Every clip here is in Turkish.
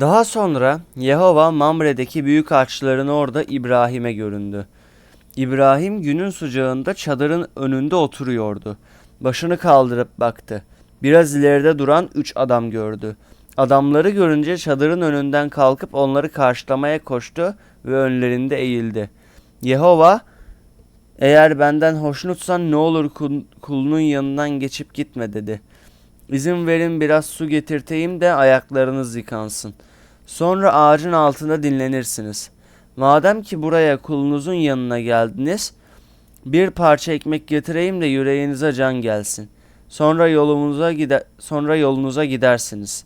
Daha sonra Yehova Mamre'deki büyük ağaçların orada İbrahim'e göründü. İbrahim günün sıcağında çadırın önünde oturuyordu. Başını kaldırıp baktı. Biraz ileride duran üç adam gördü. Adamları görünce çadırın önünden kalkıp onları karşılamaya koştu ve önlerinde eğildi. Yehova, eğer benden hoşnutsan ne olur kul- kulunun yanından geçip gitme dedi. İzin verin biraz su getirteyim de ayaklarınız yıkansın. Sonra ağacın altında dinlenirsiniz. Madem ki buraya kulunuzun yanına geldiniz, bir parça ekmek getireyim de yüreğinize can gelsin. Sonra yolumuza gider sonra yolunuza gidersiniz.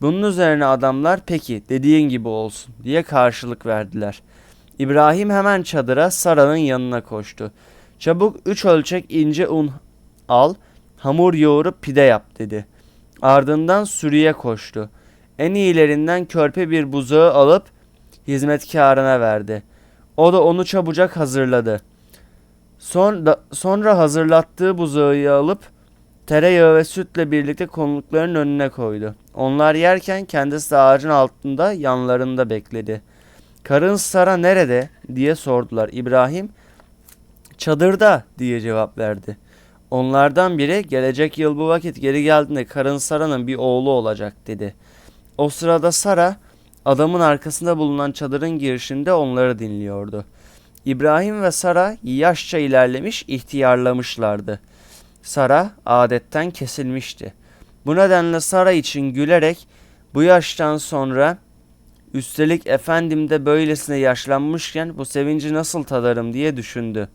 Bunun üzerine adamlar peki dediğin gibi olsun diye karşılık verdiler. İbrahim hemen çadıra Sara'nın yanına koştu. Çabuk üç ölçek ince un al, hamur yoğurup pide yap dedi. Ardından sürüye koştu. En iyilerinden körpe bir buzağı alıp hizmetkarına verdi. O da onu çabucak hazırladı. Sonra, sonra hazırlattığı buzağı alıp tereyağı ve sütle birlikte konukların önüne koydu. Onlar yerken kendisi de ağacın altında yanlarında bekledi. Karın Sara nerede diye sordular. İbrahim çadırda diye cevap verdi. Onlardan biri gelecek yıl bu vakit geri geldiğinde karın Sara'nın bir oğlu olacak dedi. O sırada Sara adamın arkasında bulunan çadırın girişinde onları dinliyordu. İbrahim ve Sara yaşça ilerlemiş ihtiyarlamışlardı. Sara adetten kesilmişti. Bu nedenle Sara için gülerek bu yaştan sonra üstelik efendim de böylesine yaşlanmışken bu sevinci nasıl tadarım diye düşündü.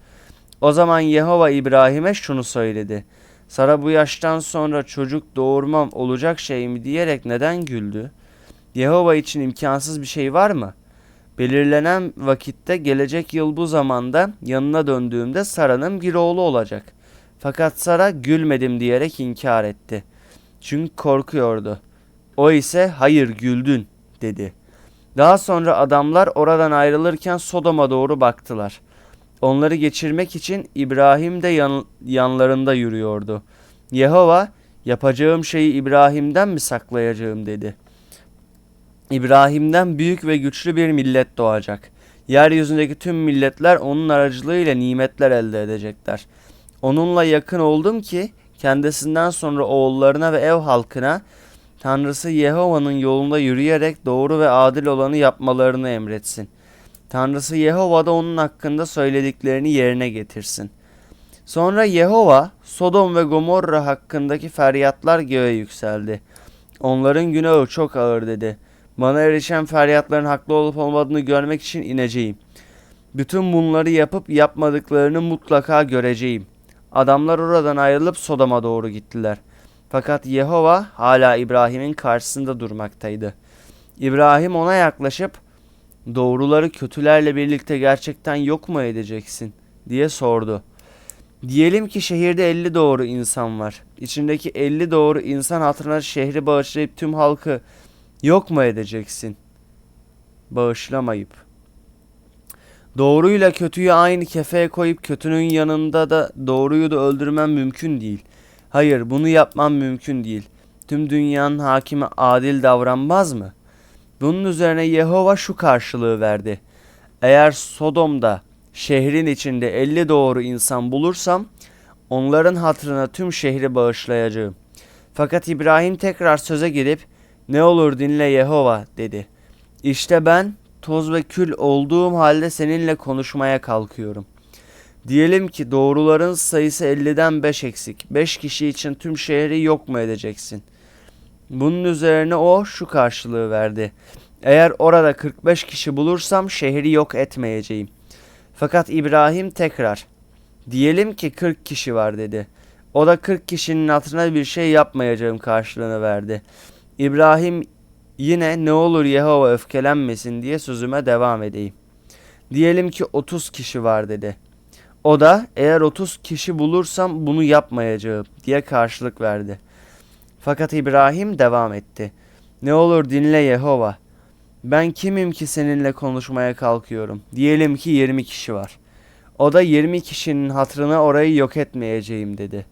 O zaman Yehova İbrahim'e şunu söyledi. Sara bu yaştan sonra çocuk doğurmam olacak şey mi diyerek neden güldü? Yehova için imkansız bir şey var mı? Belirlenen vakitte gelecek yıl bu zamanda yanına döndüğümde Sara'nın bir oğlu olacak. Fakat Sara gülmedim diyerek inkar etti. Çünkü korkuyordu. O ise hayır güldün dedi. Daha sonra adamlar oradan ayrılırken Sodom'a doğru baktılar. Onları geçirmek için İbrahim de yan, yanlarında yürüyordu. Yehova yapacağım şeyi İbrahim'den mi saklayacağım dedi. İbrahim'den büyük ve güçlü bir millet doğacak. Yeryüzündeki tüm milletler onun aracılığıyla nimetler elde edecekler. Onunla yakın oldum ki kendisinden sonra oğullarına ve ev halkına Tanrısı Yehova'nın yolunda yürüyerek doğru ve adil olanı yapmalarını emretsin. Tanrısı Yehova da onun hakkında söylediklerini yerine getirsin. Sonra Yehova Sodom ve Gomorra hakkındaki feryatlar göğe yükseldi. Onların günahı çok ağır dedi. Bana erişen feryatların haklı olup olmadığını görmek için ineceğim. Bütün bunları yapıp yapmadıklarını mutlaka göreceğim. Adamlar oradan ayrılıp Sodom'a doğru gittiler. Fakat Yehova hala İbrahim'in karşısında durmaktaydı. İbrahim ona yaklaşıp doğruları kötülerle birlikte gerçekten yok mu edeceksin diye sordu. Diyelim ki şehirde 50 doğru insan var. İçindeki 50 doğru insan hatırına şehri bağışlayıp tüm halkı yok mu edeceksin? Bağışlamayıp. Doğruyla kötüyü aynı kefeye koyup kötünün yanında da doğruyu da öldürmen mümkün değil. Hayır bunu yapmam mümkün değil. Tüm dünyanın hakimi adil davranmaz mı? Bunun üzerine Yehova şu karşılığı verdi. Eğer Sodom'da şehrin içinde 50 doğru insan bulursam onların hatırına tüm şehri bağışlayacağım. Fakat İbrahim tekrar söze girip ne olur dinle Yehova dedi. İşte ben toz ve kül olduğum halde seninle konuşmaya kalkıyorum. Diyelim ki doğruların sayısı 50'den 5 eksik. 5 kişi için tüm şehri yok mu edeceksin? Bunun üzerine o şu karşılığı verdi. Eğer orada 45 kişi bulursam şehri yok etmeyeceğim. Fakat İbrahim tekrar diyelim ki 40 kişi var dedi. O da 40 kişinin hatırına bir şey yapmayacağım karşılığını verdi. İbrahim yine ne olur Yehova öfkelenmesin diye sözüme devam edeyim. Diyelim ki 30 kişi var dedi. O da eğer 30 kişi bulursam bunu yapmayacağım diye karşılık verdi. Fakat İbrahim devam etti. Ne olur dinle Yehova. Ben kimim ki seninle konuşmaya kalkıyorum. Diyelim ki 20 kişi var. O da 20 kişinin hatırına orayı yok etmeyeceğim dedi.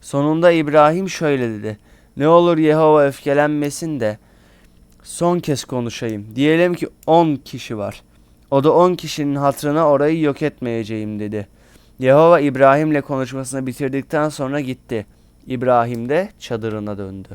Sonunda İbrahim şöyle dedi. Ne olur Yehova öfkelenmesin de Son kez konuşayım. Diyelim ki 10 kişi var. O da 10 kişinin hatırına orayı yok etmeyeceğim dedi. Yehova İbrahim'le konuşmasını bitirdikten sonra gitti. İbrahim de çadırına döndü.